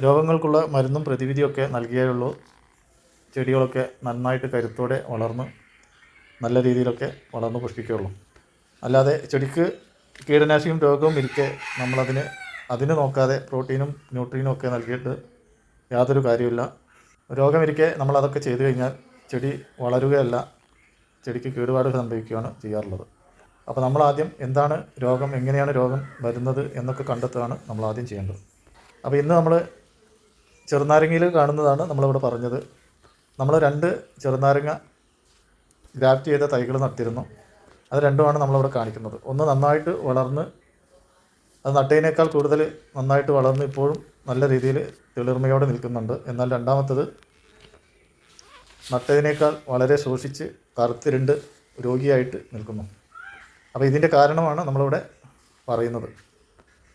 രോഗങ്ങൾക്കുള്ള മരുന്നും പ്രതിവിധിയൊക്കെ നൽകിയേ ചെടികളൊക്കെ നന്നായിട്ട് കരുത്തോടെ വളർന്ന് നല്ല രീതിയിലൊക്കെ വളർന്ന് പുഷ്പിക്കുകയുള്ളൂ അല്ലാതെ ചെടിക്ക് കീടനാശിനിയും രോഗവും ഇരിക്കെ നമ്മളതിന് അതിന് നോക്കാതെ പ്രോട്ടീനും ന്യൂട്രീനും ഒക്കെ നൽകിയിട്ട് യാതൊരു കാര്യമില്ല രോഗമിരിക്കെ നമ്മളതൊക്കെ ചെയ്തു കഴിഞ്ഞാൽ ചെടി വളരുകയല്ല ചെടിക്ക് കേടുപാട് സംഭവിക്കുകയാണ് ചെയ്യാറുള്ളത്. അപ്പോൾ നമ്മൾ ആദ്യം എന്താണ് രോഗം എങ്ങനെയാണ് രോഗം വരുന്നത് എന്നൊക്കെ കണ്ടെത്തുകയാണ് നമ്മൾ ആദ്യം ചെയ്യേണ്ടത്. അപ്പോൾ ഇന്ന് നമ്മൾ ചെറുനാരങ്ങയിൽ കാണുന്നതാണ് നമ്മളിവിടെ പറഞ്ഞത്. നമ്മൾ രണ്ട് ചെറുനാരങ്ങ ഗ്രാഫ്റ്റ് ചെയ്ത തൈകൾ നട്ടിരുന്നു. അത് രണ്ടുമാണ് നമ്മളിവിടെ കാണിക്കുന്നത്. ഒന്ന് നന്നായിട്ട് വളർന്ന് അത് നട്ടതിനേക്കാൾ കൂടുതൽ നന്നായിട്ട് വളർന്ന് ഇപ്പോഴും നല്ല രീതിയിൽ തെളിർമയോടെ നിൽക്കുന്നുണ്ട്. എന്നാൽ രണ്ടാമത്തത് നട്ടതിനേക്കാൾ വളരെ സൂക്ഷിച്ച് കറുത്തിരുണ്ട് രോഗിയായിട്ട് നിൽക്കുന്നു. അപ്പോൾ ഇതിന്റെ കാരണമാണ് നമ്മളിവിടെ പറയുന്നത്.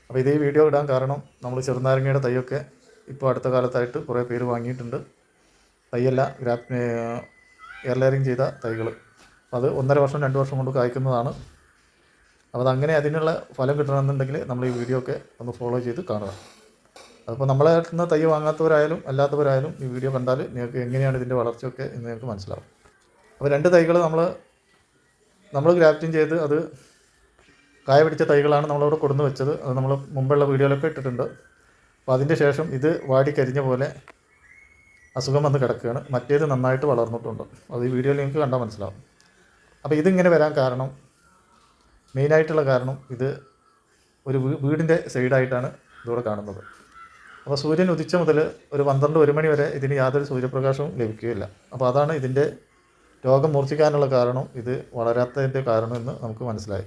അപ്പോൾ ഇതേ വീഡിയോ ഇടാൻ കാരണം നമ്മൾ ചെറുനാരങ്ങയുടെ തൈയൊക്കെ ഇപ്പോൾ അടുത്ത കാലത്തായിട്ട് കുറേ പേര് വാങ്ങിയിട്ടുണ്ട്. തൈയല്ല ഗ്രാഫ് എയർലെയറിങ് ചെയ്ത തൈകൾ. അത് ഒന്നര വർഷം രണ്ട് വർഷം കൊണ്ട് കായ്ക്കുന്നതാണ്. അപ്പോൾ അതങ്ങനെ അതിനുള്ള ഫലം കിട്ടണമെന്നുണ്ടെങ്കിൽ നമ്മൾ ഈ വീഡിയോ ഒക്കെ ഒന്ന് ഫോളോ ചെയ്ത് കാണുക. അതിപ്പോൾ നമ്മളെ നിന്ന് തൈ വാങ്ങാത്തവരായാലും അല്ലാത്തവരായാലും ഈ വീഡിയോ കണ്ടാൽ നിങ്ങൾക്ക് എങ്ങനെയാണ് ഇതിന്റെ വളർച്ചയൊക്കെ എന്ന് നിങ്ങൾക്ക് മനസ്സിലാവും. അപ്പോൾ രണ്ട് തൈകൾ നമ്മൾ നമ്മൾ ഗ്രാഫ്റ്റിംഗ് ചെയ്ത് അത് കായ പിടിച്ച തൈകളാണ് നമ്മളവിടെ കൊടുന്ന് വെച്ചത്. അത് നമ്മൾ മുമ്പുള്ള വീഡിയോയിലൊക്കെ ഇട്ടിട്ടുണ്ട്. അപ്പോൾ അതിന്റെ ശേഷം ഇത് വാടിക്കരിഞ്ഞ പോലെ അസുഖം വന്ന് കിടക്കുകയാണ്. മറ്റേത് നന്നായിട്ട് വളർന്നിട്ടുണ്ട്. അത് ഈ വീഡിയോയിൽ നിങ്ങൾക്ക് കണ്ടാൽ മനസ്സിലാവും. അപ്പോൾ ഇതിങ്ങനെ വരാൻ കാരണം മെയിനായിട്ടുള്ള കാരണം ഇത് ഒരു വീടിന്റെ സൈഡായിട്ടാണ് ഇതിവിടെ കാണുന്നത്. അപ്പോൾ സൂര്യൻ ഉദിച്ച മുതൽ ഒരു പന്ത്രണ്ട് ഒരു മണി വരെ ഇതിന് യാതൊരു സൂര്യപ്രകാശവും ലഭിക്കുകയില്ല. അപ്പോൾ അതാണ് ഇതിന്റെ രോഗം മൂർച്ഛിക്കാനുള്ള കാരണം ഇത് വളരാത്തതിന്റെ കാരണം എന്ന് നമുക്ക് മനസ്സിലായി.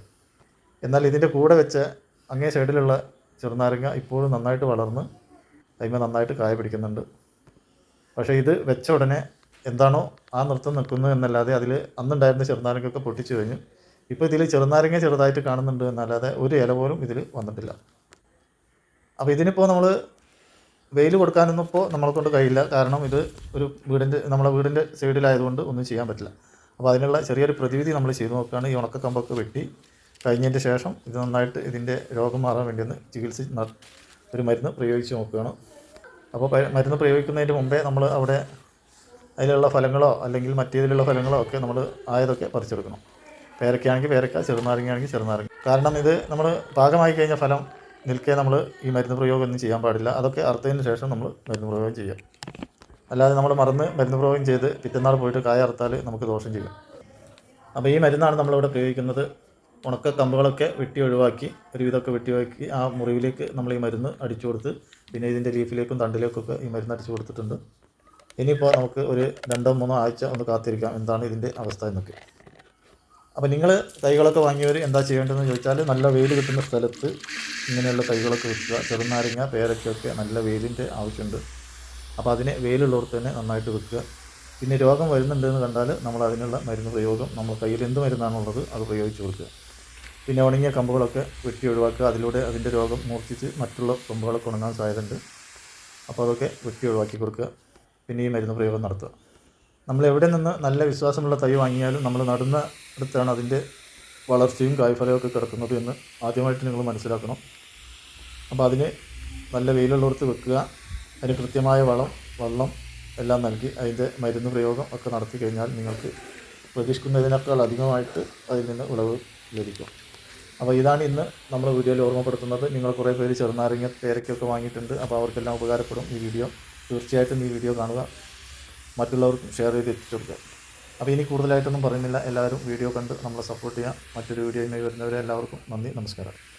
എന്നാൽ ഇതിന്റെ കൂടെ വെച്ച് അങ്ങേ സൈഡിലുള്ള ചെറുനാരങ്ങ ഇപ്പോഴും നന്നായിട്ട് വളർന്ന് അതിന്മേൽ നന്നായിട്ട് കായ പിടിക്കുന്നുണ്ട്. പക്ഷേ ഇത് വെച്ച ഉടനെ എന്താണോ ആ നൃത്തം നിൽക്കുന്നത് എന്നല്ലാതെ അതിൽ അന്നുണ്ടായിരുന്ന ചെറുനാരങ്ങയൊക്കെ പൊട്ടിച്ചു കഴിഞ്ഞു. ഇപ്പോൾ ഇതിൽ ചെറുനാരങ്ങ ചെറുതായിട്ട് കാണുന്നുണ്ട് എന്നല്ലാതെ ഒരു ഇല പോലും ഇതിൽ വന്നിട്ടില്ല. അപ്പോൾ ഇതിനിപ്പോൾ നമ്മൾ വെയിൽ കൊടുക്കാനൊന്നും ഇപ്പോൾ നമ്മളെ കൊണ്ട് കഴിയില്ല. കാരണം ഇത് ഒരു വീടിന്റെ നമ്മളെ വീടിന്റെ സൈഡിലായതുകൊണ്ട് ഒന്നും ചെയ്യാൻ പറ്റില്ല. അപ്പോൾ അതിനുള്ള ചെറിയൊരു പ്രതിവിധി നമ്മൾ ചെയ്തു നോക്കുകയാണ്. ഈ ഉണക്കക്കമ്പൊക്കെ വെട്ടി കഴിഞ്ഞതിന്റെ ശേഷം ഇത് നന്നായിട്ട് ഇതിന്റെ രോഗം മാറാൻ വേണ്ടി ഒന്ന് ചികിത്സ ഒരു മരുന്ന് പ്രയോഗിച്ച് നോക്കുകയാണ്. അപ്പോൾ മരുന്ന് പ്രയോഗിക്കുന്നതിന് മുമ്പേ നമ്മൾ അവിടെ അതിലുള്ള ഫലങ്ങളോ അല്ലെങ്കിൽ മറ്റേതിലുള്ള ഫലങ്ങളോ ഒക്കെ നമ്മൾ ആയതൊക്കെ പറിച്ചെടുക്കണം പേരക്കയാണെങ്കിൽ പേരക്ക ചെറുനാരങ്ങയാണെങ്കിൽ ചെറുനാരങ്ങ. കാരണം ഇത് നമ്മൾ പാകമായി കഴിഞ്ഞ ഫലം നിൽക്കെ നമ്മൾ ഈ മരുന്ന് പ്രയോഗം ഒന്നും ചെയ്യാൻ പാടില്ല. അതൊക്കെ അറുത്തതിന് ശേഷം നമ്മൾ മരുന്ന് പ്രയോഗം ചെയ്യാം. അല്ലാതെ നമ്മൾ മറന്ന് മരുന്ന് പ്രയോഗം ചെയ്ത് പിറ്റന്നാൾ പോയിട്ട് കായ അറുത്താൽ നമുക്ക് ദോഷം ചെയ്യും. അപ്പോൾ ഈ മരുന്നാണ് നമ്മളിവിടെ പ്രയോഗിക്കുന്നത്. ഉണക്ക കമ്പുകളൊക്കെ വെട്ടി ഒഴിവാക്കി ഒരുവിധമൊക്കെ വെട്ടി ഒഴിവാക്കി ആ മുറിവിലേക്ക് നമ്മൾ ഈ മരുന്ന് അടിച്ചു കൊടുത്ത് പിന്നെ ഇതിന്റെ ലീഫിലേക്കും തണ്ടിലേക്കൊക്കെ ഈ മരുന്ന് അടിച്ചു കൊടുത്തിട്ടുണ്ട്. ഇനിയിപ്പോൾ നമുക്ക് ഒരു രണ്ടോ മൂന്നോ ആഴ്ച ഒന്ന് കാത്തിരിക്കാം എന്താണ് ഇതിന്റെ അവസ്ഥ എന്നൊക്കെ. അപ്പോൾ നിങ്ങൾ തൈകളൊക്കെ വാങ്ങിയവർ എന്താ ചെയ്യേണ്ടതെന്ന് ചോദിച്ചാൽ നല്ല വെയിൽ കിട്ടുന്ന സ്ഥലത്ത് ഇങ്ങനെയുള്ള തൈകളൊക്കെ വെക്കുക. ചെറുനാരങ്ങ പേരയ്ക്കൊക്കെ നല്ല വെയിലിന്റെ ആവശ്യമുണ്ട്. അപ്പോൾ അതിനെ വെയിലുള്ളവർക്ക് തന്നെ നന്നായിട്ട് വെക്കുക. പിന്നെ രോഗം വരുന്നുണ്ടെന്ന് കണ്ടാൽ നമ്മൾ അതിനുള്ള മരുന്ന് പ്രയോഗം നമ്മൾ കയ്യിൽ എന്ത് മരുന്നാണുള്ളത് അത് പ്രയോഗിച്ച് കൊടുക്കുക. പിന്നെ ഉണങ്ങിയ കമ്പുകളൊക്കെ വെട്ടി ഒഴിവാക്കുക. അതിലൂടെ അതിന്റെ രോഗം മൂർച്ഛിച്ച് മറ്റുള്ള കമ്പുകളൊക്കെ ഉണങ്ങാൻ സാധ്യതയുണ്ട്. അപ്പോൾ അതൊക്കെ വെട്ടി ഒഴിവാക്കി കൊടുക്കുക. പിന്നെ ഈ മരുന്ന് പ്രയോഗം നടത്തുക. നമ്മൾ എവിടെ നിന്ന് നല്ല വിശ്വാസമുള്ള തൈ വാങ്ങിയാലും നമ്മൾ നടുന്ന അടുത്താണ് അതിന്റെ വളർച്ചയും കായ്ഫലമൊക്കെ കിടക്കുന്നത് എന്ന് ആദ്യമായിട്ട് നിങ്ങൾ മനസ്സിലാക്കണം. അപ്പോൾ അതിന് നല്ല വെയിലുള്ളിടത്ത് വെക്കുക. അതിന് കൃത്യമായ വളം വെള്ളം എല്ലാം നൽകി അതിന്റെ മരുന്ന് പ്രയോഗം ഒക്കെ നടത്തി കഴിഞ്ഞാൽ നിങ്ങൾക്ക് പ്രതീക്ഷിക്കുന്നതിനേക്കാൾ അധികമായിട്ട് അതിൽ നിന്ന് വിളവ് ലഭിക്കും. അപ്പോൾ ഇതാണ് ഇന്ന് നമ്മൾ വീഡിയോയിൽ ഓർമ്മപ്പെടുത്തുന്നത്. നിങ്ങൾ കുറേ പേര് ചെറുനാരങ്ങ പേരയ്ക്കൊക്കെ വാങ്ങിയിട്ടുണ്ട്. അപ്പോൾ അവർക്കെല്ലാം ഉപകാരപ്പെടും ഈ വീഡിയോ. തീർച്ചയായിട്ടും ഈ വീഡിയോ കാണുക. മറ്റുള്ളവർക്കും ഷെയർ ചെയ്ത് എത്തിച്ചു കൊടുക്കുക. അപ്പോൾ ഇനി കൂടുതലായിട്ടൊന്നും പറയുന്നില്ല. എല്ലാവരും വീഡിയോ കണ്ട് നമ്മളെ സപ്പോർട്ട് ചെയ്യുക. മറ്റൊരു വീഡിയോയുമായി വരുന്നവരെ എല്ലാവർക്കും നന്ദി നമസ്കാരം.